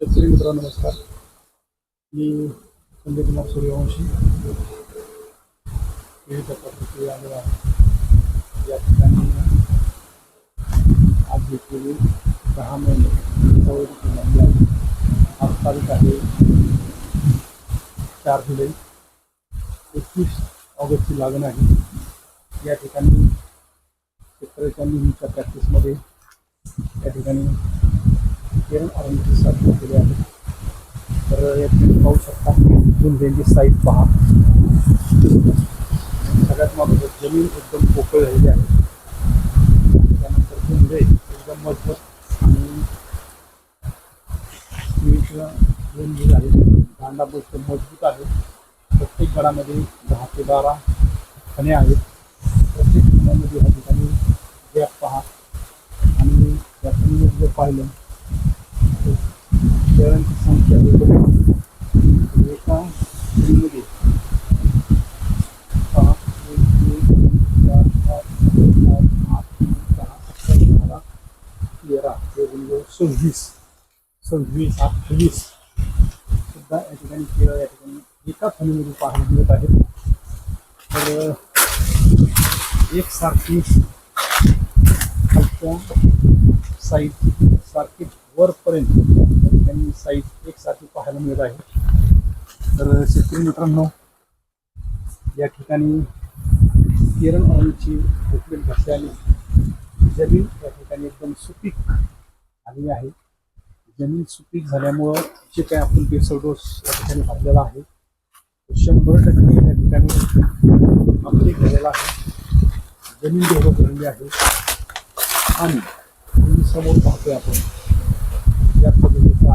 शेतकरी मित्रांनो, नमस्कार. मी संजय कुमार सूर्यवंशी. विविध आलेलो या ठिकाणी आज घेतलेली दहा महिने. आज तारीख आहे चार जुलै. एकवीस ऑगस्टची लागण आहे. या ठिकाणी शेतकऱ्याच्या नेहमीच्या प्रॅक्टिसमध्ये या ठिकाणी केरळ आरंभची साधना केली आहे तर ठिकाणी पाहू शकता गुंड्यांची साईज पहा सगळ्यात महत्त्वाचं ज़मीन एकदम पोकळ झालेली आहे त्यानंतर एकदम मज़बूत। आणि दांडा एकदम मज़बूत आहे प्रत्येक गडामध्ये दहा ते बारा खणे आहेत प्रत्येक खण्यामध्ये या ठिकाणी गॅप पहा आणि खणीमध्ये जर पाहिलं शेळ्यांची संख्या वेगळी एका खणीमध्ये सहा एक तीन चार सात आठ नऊ दहा अकरा बारा तेरा हे सव्वीस सव्वीस अठ्ठावीस सुद्धा या एका सारखी वरपर्यंत या साईज एकसारखी पाहायला मिळत आहे. तर शेतकरी मित्रांनो या ठिकाणी केरळ ऑइलची ट्रीटमेंट घातल्याने जमीन या ठिकाणी एकदम सुपीक आली आहे. जमीन सुपीक झाल्यामुळं जे काही आपण बेसर डोस या ठिकाणी भरलेला आहे शंभर टक्के या ठिकाणी अपडेट झालेला आहे. जमीन डेव्हलप झालेली आहे. आणि समोर पाहतोय आपण या पद्धतीचा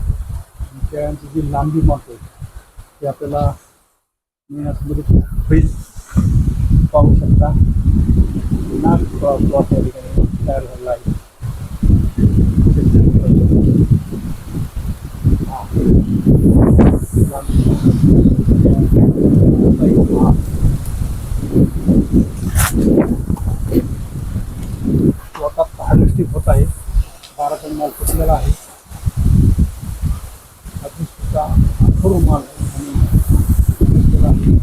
केळ्यांची जी लांबी मागतो ती आपल्याला मिळण्यास मदत होईल पाहू शकता नाग प्लॉट या ठिकाणी तयार झालेला आहे हा. हा. तो आता हार्वेस्टिंग होत आहे बारा टन माल फुटलेला आहे अजून सुद्धा अथर्व माल आणि फुटलेला आहे.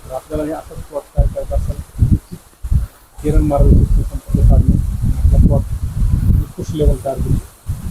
तर आपल्याला हे असंच प्लॉट तयार करायचा असेल निश्चित किरण मार्गदर्शन संपर्क साधणे आपला प्लॉट उत्कृष्ट लेवल तयार करू शकतो